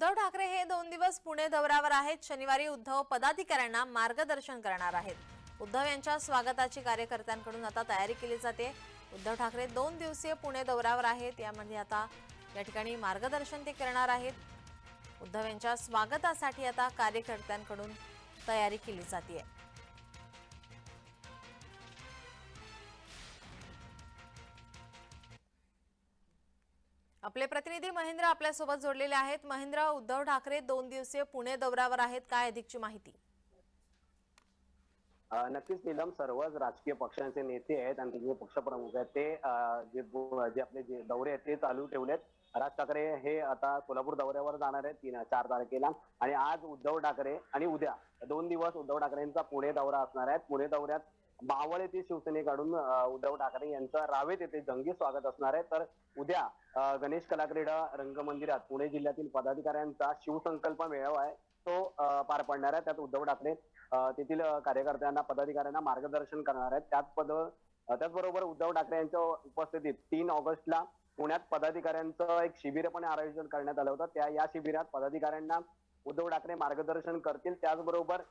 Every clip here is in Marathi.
उद्धव ठाकरे हे दोन दिवस पुणे दौऱ्यावर आहेत. शनिवारी उद्धव पदाधिकाऱ्यांना मार्गदर्शन करणार आहेत. उद्धव यांच्या स्वागताची कार्यकर्त्यांकडून आता तयारी केली जाते. उद्धव ठाकरे दोन दिवसीय पुणे दौऱ्यावर आहेत. यामध्ये आता या ठिकाणी मार्गदर्शन ते करणार आहेत. उद्धव यांच्या स्वागतासाठी आता कार्यकर्त्यांकडून तयारी केली जाते आपले प्रतिनिधी महेंद्र आपल्यासोबत जोडलेले आहेत. महेंद्र उद्धव ठाकरे दोन दिवसीय पुणे दौऱ्यावर आहेत. काय अधिकची माहिती? नक्कीच निलम सर्वच राजकीय पक्षांचे नेते आहेत आणि जे पक्षप्रमुख आहेत ते जे जे आपले जे दौरे आहेत ते चालू ठेवलेत. राज ठाकरे हे आता सोलापूर दौऱ्यावर जाणार आहेत तीन चार तारखेला. आणि आज उद्धव ठाकरे आणि उद्या दोन दिवस उद्धव ठाकरेंचा पुणे दौरा असणार आहे. पुणे दौऱ्यात मावळ येथे शिवसेनेकडून उद्धव ठाकरे यांचं रावेत येथे जंगी स्वागत असणार आहे. तर उद्या गणेश कलाक्रीडा रंगमंदिरात पुणे जिल्ह्यातील पदाधिकाऱ्यांचा शिवसंकल्प मेळावा आहे. तो पार पडणार आहे. त्यात उद्धव ठाकरे तेथील कार्यकर्त्यांना पदाधिकाऱ्यांना मार्गदर्शन करणार आहेत. त्याच पद त्याचबरोबर उद्धव ठाकरे यांच्या उपस्थितीत तीन ऑगस्टला पुण्यात पदाधिकाऱ्यांचं एक शिबिर पण आयोजन करण्यात आलं होतं. त्या या शिबिरात पदाधिकाऱ्यांना उद्धव ठाकरे मार्गदर्शन करतील. त्याचबरोबर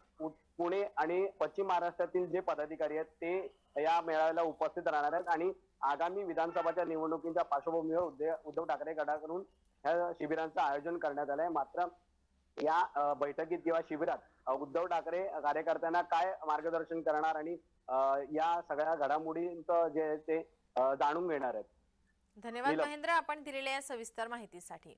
पुणे आणि पश्चिम महाराष्ट्रातील जे पदाधिकारी आहेत ते या मेळाव्याला उपस्थित राहणार आहेत आणि आगामी विधानसभाच्या निवडणुकीच्या पार्श्वभूमीवर उद्धव ठाकरे गटाकडून ह्या शिबिरांचं आयोजन करण्यात आलंय. मात्र या बैठकीत किंवा शिबिरात उद्धव ठाकरे कार्यकर्त्यांना काय मार्गदर्शन करणार आणि या सगळ्या घडामोडींचं जे आहे ते जाणून घेणार आहेत? धन्यवाद. महेंद्र. आपण दिलेल्या या सविस्तर माहितीसाठी.